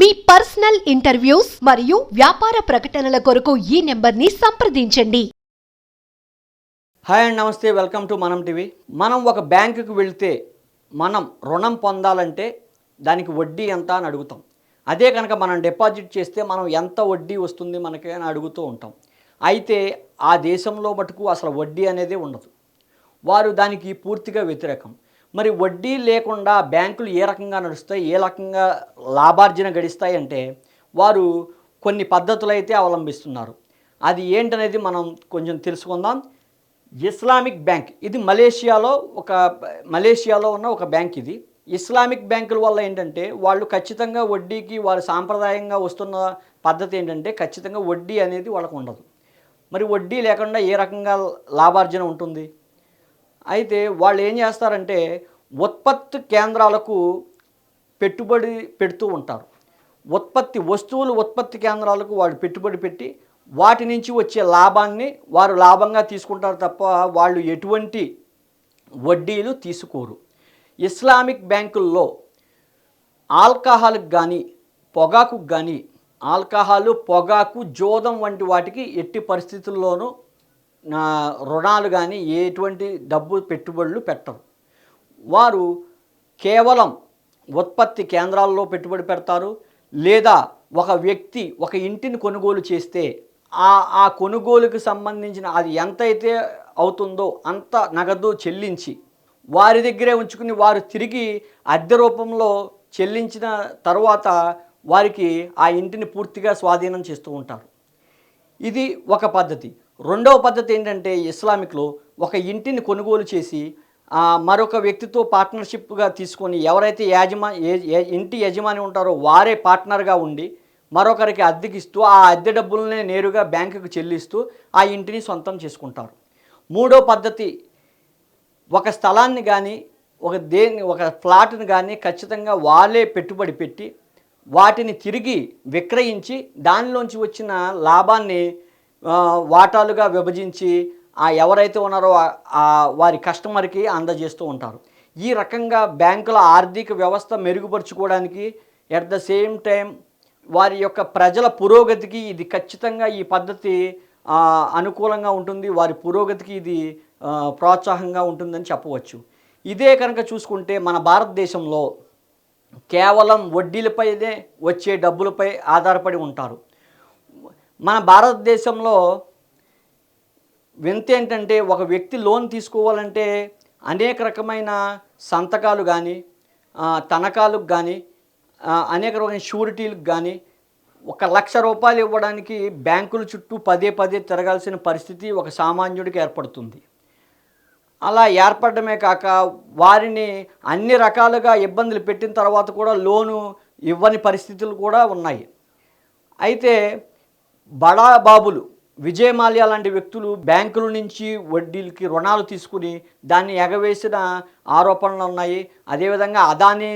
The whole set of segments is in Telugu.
మీ పర్సనల్ ఇంటర్వ్యూస్ మరియు వ్యాపార ప్రకటనల కొరకు ఈ నెంబర్ని సంప్రదించండి. హాయ్ అండ్ నమస్తే వెల్కమ్ టు మనం టీవీ. మనం ఒక బ్యాంకుకి వెళితే మనం రుణం పొందాలంటే దానికి వడ్డీ ఎంత అని అడుగుతాం. అదే కనుక మనం డిపాజిట్ చేస్తే మనం ఎంత వడ్డీ వస్తుంది మనకి అని అడుగుతూ ఉంటాం. అయితే ఆ దేశంలో మటుకు అసలు వడ్డీ అనేది ఉండదు. వారు దానికి పూర్తిగా వ్యతిరేకం. మరి వడ్డీ లేకుండా బ్యాంకులు ఏ రకంగా నడుస్తాయి ఏ రకంగా లాభార్జన గడిస్తాయి అంటే వారు కొన్ని పద్ధతులు అయితే అవలంబిస్తున్నారు. అది ఏంటనేది మనం కొంచెం తెలుసుకుందాం. ఇస్లామిక్ బ్యాంక్ ఇది మలేషియాలో ఒక మలేషియాలో ఉన్న ఒక బ్యాంక్ ఇది. ఇస్లామిక్ బ్యాంకుల వల్ల ఏంటంటే వాళ్ళు ఖచ్చితంగా వడ్డీకి వారు సాంప్రదాయంగా వస్తున్న పద్ధతి ఏంటంటే ఖచ్చితంగా వడ్డీ అనేది వాళ్ళకు ఉండదు. మరి వడ్డీ లేకుండా ఏ రకంగా లాభార్జన ఉంటుంది? అయితే వాళ్ళు ఏం చేస్తారంటే ఉత్పత్తి కేంద్రాలకు పెట్టుబడి పెడుతూ ఉంటారు. ఉత్పత్తి వస్తువులు ఉత్పత్తి కేంద్రాలకు వాళ్ళు పెట్టుబడి పెట్టి వాటి నుంచి వచ్చే లాభాన్ని వారు లాభంగా తీసుకుంటారు తప్ప వాళ్ళు ఎటువంటి వడ్డీలు తీసుకోరు. ఇస్లామిక్ బ్యాంకుల్లో ఆల్కహాల్కి కానీ పొగాకు కానీ ఆల్కహాలు పొగాకు జోదం వంటి వాటికి ఎట్టి పరిస్థితుల్లోనూ రుణాలు కానీ ఎటువంటి డబ్బు పెట్టుబడులు పెట్టరు. వారు కేవలం ఉత్పత్తి కేంద్రాల్లో పెట్టుబడి పెడతారు. లేదా ఒక వ్యక్తి ఒక ఇంటిని కొనుగోలు చేస్తే ఆ ఆ కొనుగోలుకు సంబంధించిన అది ఎంతైతే అవుతుందో అంత నగదు చెల్లించి వారి దగ్గరే ఉంచుకుని వారు తిరిగి అద్దె రూపంలో చెల్లించిన తర్వాత వారికి ఆ ఇంటిని పూర్తిగా స్వాధీనం చేస్తూ ఉంటారు. ఇది ఒక పద్ధతి. రెండవ పద్ధతి ఏంటంటే ఇస్లామిక్లో ఒక ఇంటిని కొనుగోలు చేసి మరొక వ్యక్తితో పార్ట్నర్షిప్గా తీసుకొని ఎవరైతే యాజమా ఇంటి యజమాని ఉంటారో వారే పార్ట్నర్గా ఉండి మరొకరికి అద్దెకిస్తూ ఆ అద్దె డబ్బులనే నేరుగా బ్యాంకుకు చెల్లిస్తూ ఆ ఇంటిని సొంతం చేసుకుంటారు. మూడో పద్ధతి ఒక స్థలాన్ని కానీ ఒక దేన్ని ఒక ఫ్లాట్ని కానీ ఖచ్చితంగా వాళ్ళే పెట్టుబడి పెట్టి వాటిని తిరిగి విక్రయించి దానిలోంచి వచ్చిన లాభాన్ని వాటాలుగా విభజించి ఆ ఎవరైతే ఉన్నారో వారి కస్టమర్కి అందజేస్తూ ఉంటారు. ఈ రకంగా బ్యాంకుల ఆర్థిక వ్యవస్థ మెరుగుపరుచుకోవడానికి ఎట్ ద సేమ్ టైం వారి యొక్క ప్రజల పురోగతికి ఇది ఖచ్చితంగా ఈ పద్ధతి అనుకూలంగా ఉంటుంది. వారి పురోగతికి ఇది ప్రోత్సాహంగా ఉంటుందని చెప్పవచ్చు. ఇదే కనుక చూసుకుంటే మన భారతదేశంలో కేవలం వడ్డీలపైనే వచ్చే డబ్బులపై ఆధారపడి ఉంటారు. మన భారతదేశంలో వింత ఏంటంటే ఒక వ్యక్తి లోన్ తీసుకోవాలంటే అనేక రకమైన సంతకాలు కానీ తనఖాలకు కానీ అనేక రకమైన షూరిటీలకు కానీ ఒక లక్ష రూపాయలు ఇవ్వడానికి బ్యాంకుల చుట్టూ పదే పదే తిరగాల్సిన పరిస్థితి ఒక సామాన్యుడికి ఏర్పడుతుంది. అలా ఏర్పడమే కాక వారిని అన్ని రకాలుగా ఇబ్బందులు పెట్టిన తర్వాత కూడా లోను ఇవ్వని పరిస్థితులు కూడా ఉన్నాయి. అయితే బడా బాబులు విజయ్ మాల్యా లాంటి వ్యక్తులు బ్యాంకుల నుంచి వడ్డీలకి రుణాలు తీసుకుని దాన్ని ఎగవేసిన ఆరోపణలు ఉన్నాయి. అదేవిధంగా అదాని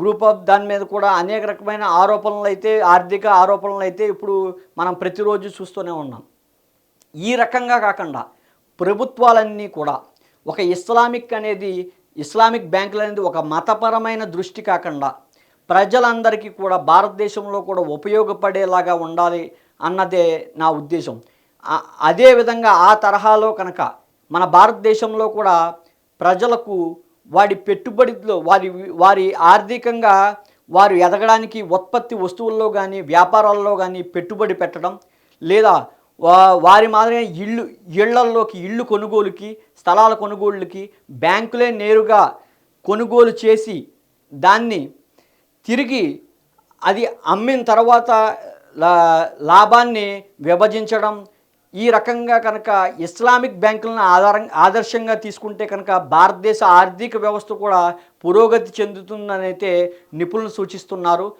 గ్రూప్ ఆఫ్ దాని మీద కూడా అనేక రకమైన ఆరోపణలు అయితే ఆర్థిక ఆరోపణలు అయితే ఇప్పుడు మనం ప్రతిరోజు చూస్తూనే ఉన్నాం. ఈ రకంగా కాకుండా ప్రభుత్వాలన్నీ కూడా ఒక ఇస్లామిక్ అనేది ఇస్లామిక్ బ్యాంకులు అనేది ఒక మతపరమైన దృష్టి కాకుండా ప్రజలందరికీ కూడా భారతదేశంలో కూడా ఉపయోగపడేలాగా ఉండాలి అన్నదే నా ఉద్దేశం. అదే అదేవిధంగా ఆ తరహాలో కనుక మన భారతదేశంలో కూడా ప్రజలకు వారి పెట్టుబడిలో వారి వారి ఆర్థికంగా వారు ఎదగడానికి ఉత్పత్తి వస్తువుల్లో కానీ వ్యాపారాల్లో కానీ పెట్టుబడి పెట్టడం లేదా వారి మాదిరిగా ఇళ్ళు ఇళ్ళల్లోకి ఇళ్ళు కొనుగోలుకి స్థలాల కొనుగోళ్ళకి బ్యాంకులే నేరుగా కొనుగోలు చేసి దాన్ని తిరిగి అది అమ్మిన తర్వాత లాభాన్ని విభజించడం ఈ రకంగా కనుక ఇస్లామిక్ బ్యాంకులను ఆధారం ఆదర్శంగా తీసుకుంటే కనుక భారతదేశ ఆర్థిక వ్యవస్థ కూడా పురోగతి చెందుతుందనైతే నిపుణులు సూచిస్తున్నారు.